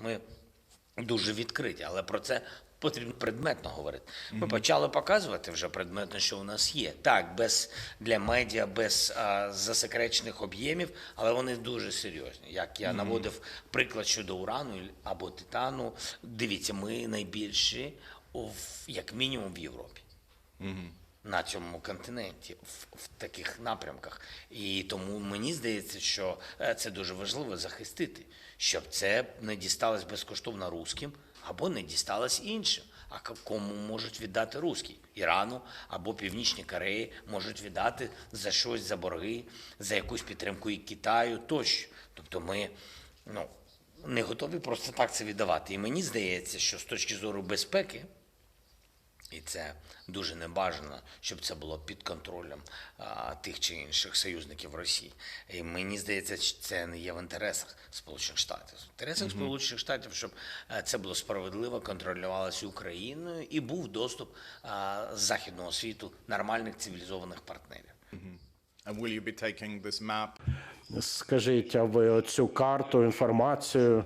Ми дуже відкриті, але про це потрібно предметно говорити. Ми почали показувати вже предметно, що у нас є. Так, без для медіа, без а, засекречених об'ємів, але вони дуже серйозні. Як я наводив приклад щодо урану або титану, дивіться, ми найбільші, в, як мінімум, в Європі на цьому континенті в, в таких напрямках. І тому мені здається, що е, це дуже важливо захистити, щоб це не дісталось безкоштовно русським або не дісталось іншим. А кому можуть віддати русські? Ірану або Північній Кореї можуть віддати за щось за борги, за якусь підтримку і Китаю тощо. Тобто ми ну, не готові просто так це віддавати. І мені здається, що з точки зору безпеки. І це дуже небажано, щоб це було під контролем а, тих чи інших союзників Росії. І мені здається, це не є в інтересах Сполучених Штатів. В інтересах Сполучених Штатів, щоб це було справедливо, контролювалося Україною і був доступ а, з західного світу нормальних цивілізованих партнерів. And will you be taking this map Скажіть, а ви цю карту, інформацію